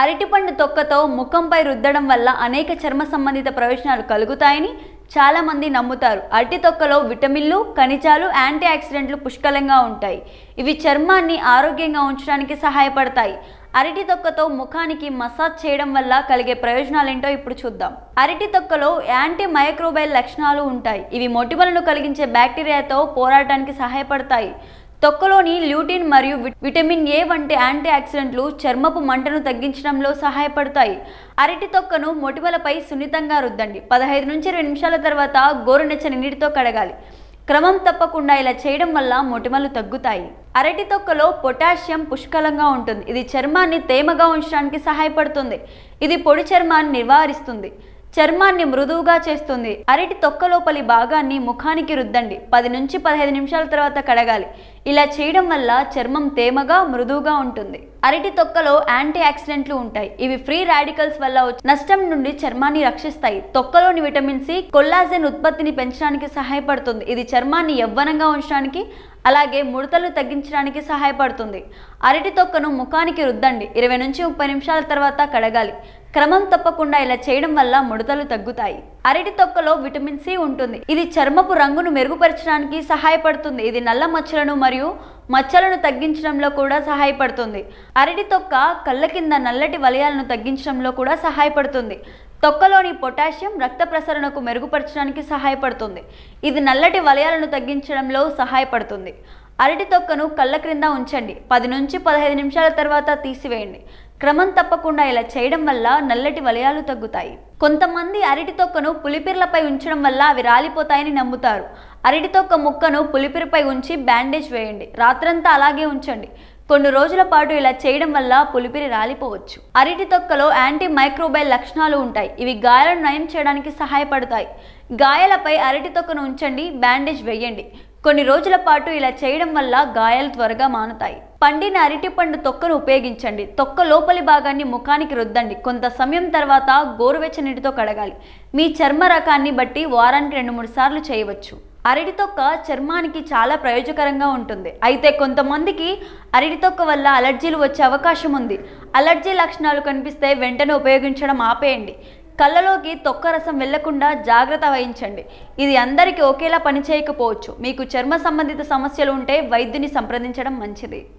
అరటిపండు తొక్కతో ముఖంపై రుద్దడం వల్ల అనేక చర్మ సంబంధిత ప్రయోజనాలు కలుగుతాయని చాలామంది నమ్ముతారు. అరటి తొక్కలో విటమిన్లు ఖనిజాలు యాంటీ ఆక్సిడెంట్లు పుష్కలంగా ఉంటాయి. ఇవి చర్మాన్ని ఆరోగ్యంగా ఉంచడానికి సహాయపడతాయి. అరటి తొక్కతో ముఖానికి మసాజ్ చేయడం వల్ల కలిగే ప్రయోజనాలేంటో ఇప్పుడు చూద్దాం. అరటి తొక్కలో యాంటీ మైక్రోబైల్ లక్షణాలు ఉంటాయి. ఇవి మొటిమలను కలిగించే బ్యాక్టీరియాతో పోరాటానికి సహాయపడతాయి. తొక్కలోని ల్యూటిన్ మరియు విటమిన్ ఏ వంటి యాంటీ ఆక్సిడెంట్లు చర్మపు మంటను తగ్గించడంలో సహాయపడతాయి. అరటి తొక్కను మొటిమలపై సున్నితంగా రుద్దండి. పదహైదు నుంచి ఇరవై నిమిషాల తర్వాత గోరునెచ్చని నీటితో కడగాలి. క్రమం తప్పకుండా ఇలా చేయడం వల్ల మొటిమలు తగ్గుతాయి. అరటి తొక్కలో పొటాషియం పుష్కలంగా ఉంటుంది. ఇది చర్మాన్ని తేమగా ఉంచడానికి సహాయపడుతుంది. ఇది పొడి చర్మాన్ని నివారిస్తుంది. చర్మాన్ని మృదువుగా చేస్తుంది. అరటి తొక్క లోపలి భాగాన్ని ముఖానికి రుద్దండి. పది నుంచి పదిహేను నిమిషాల తర్వాత కడగాలి. ఇలా చేయడం వల్ల చర్మం తేమగా మృదువుగా ఉంటుంది. అరటి తొక్కలో యాంటీ ఆక్సిడెంట్లు ఉంటాయి. ఇవి ఫ్రీ రాడికల్స్ వల్ల వచ్చే నష్టం నుండి చర్మాన్ని రక్షిస్తాయి. తొక్కలోని విటమిన్ సి కొల్లాజెన్ ఉత్పత్తిని పెంచడానికి సహాయపడుతుంది. ఇది చర్మాన్ని యవ్వనంగా ఉంచడానికి అలాగే ముడతలు తగ్గించడానికి సహాయపడుతుంది. అరటి తొక్కను ముఖానికి రుద్దండి. ఇరవై నుంచి ముప్పై నిమిషాల తర్వాత కడగాలి. క్రమం తప్పకుండా ఇలా చేయడం వల్ల ముడతలు తగ్గుతాయి. అరటి తొక్కలో విటమిన్ సి ఉంటుంది. ఇది చర్మపు రంగును మెరుగుపరచడానికి సహాయపడుతుంది. ఇది నల్ల మచ్చలను మరియు మచ్చలను తగ్గించడంలో కూడా సహాయపడుతుంది. అరటి తొక్క కళ్ళ కింద నల్లటి వలయాలను తగ్గించడంలో కూడా సహాయపడుతుంది. తొక్కలోని పొటాషియం రక్త ప్రసరణకు మెరుగుపరచడానికి సహాయపడుతుంది. ఇది నల్లటి వలయాలను తగ్గించడంలో సహాయపడుతుంది. అరటి తొక్కను కళ్ళ క్రింద ఉంచండి. పది నుంచి పదహైదు నిమిషాల తర్వాత తీసివేయండి. క్రమం తప్పకుండా ఇలా చేయడం వల్ల నల్లటి వలయాలు తగ్గుతాయి. కొంతమంది అరటి తొక్కను పులిపిర్లపై ఉంచడం వల్ల అవి రాలిపోతాయని నమ్ముతారు. అరటి తొక్క ముక్కను పులిపిరిపై ఉంచి బ్యాండేజ్ వేయండి. రాత్రంతా అలాగే ఉంచండి. కొన్ని రోజుల పాటు ఇలా చేయడం వల్ల పులిపిరి రాలిపోవచ్చు. అరటి తొక్కలో యాంటీ మైక్రోబైల్ లక్షణాలు ఉంటాయి. ఇవి గాయాలను నయం చేయడానికి సహాయపడతాయి. గాయాలపై అరటి తొక్కను ఉంచండి బ్యాండేజ్ వేయండి. కొన్ని రోజుల పాటు ఇలా చేయడం వల్ల గాయాలు త్వరగా మానుతాయి. పండిన అరటిపండు తొక్కను ఉపయోగించండి. తొక్క లోపలి భాగాన్ని ముఖానికి రుద్దండి. కొంత సమయం తర్వాత గోరువెచ్చ నీటితో కడగాలి. మీ చర్మ రకాన్ని బట్టి వారానికి రెండు మూడు సార్లు చేయవచ్చు. అరటి తొక్క చర్మానికి చాలా ప్రయోజకరంగా ఉంటుంది. అయితే కొంతమందికి అరటి తొక్క వల్ల అలర్జీలు వచ్చే అవకాశం ఉంది. అలర్జీ లక్షణాలు కనిపిస్తే వెంటనే ఉపయోగించడం ఆపేయండి. కళ్ళలోకి తొక్క రసం వెళ్ళకుండా జాగ్రత్త వహించండి. ఇది అందరికీ ఒకేలా పనిచేయకపోవచ్చు. మీకు చర్మ సంబంధిత సమస్యలు ఉంటే వైద్యుని సంప్రదించడం మంచిది.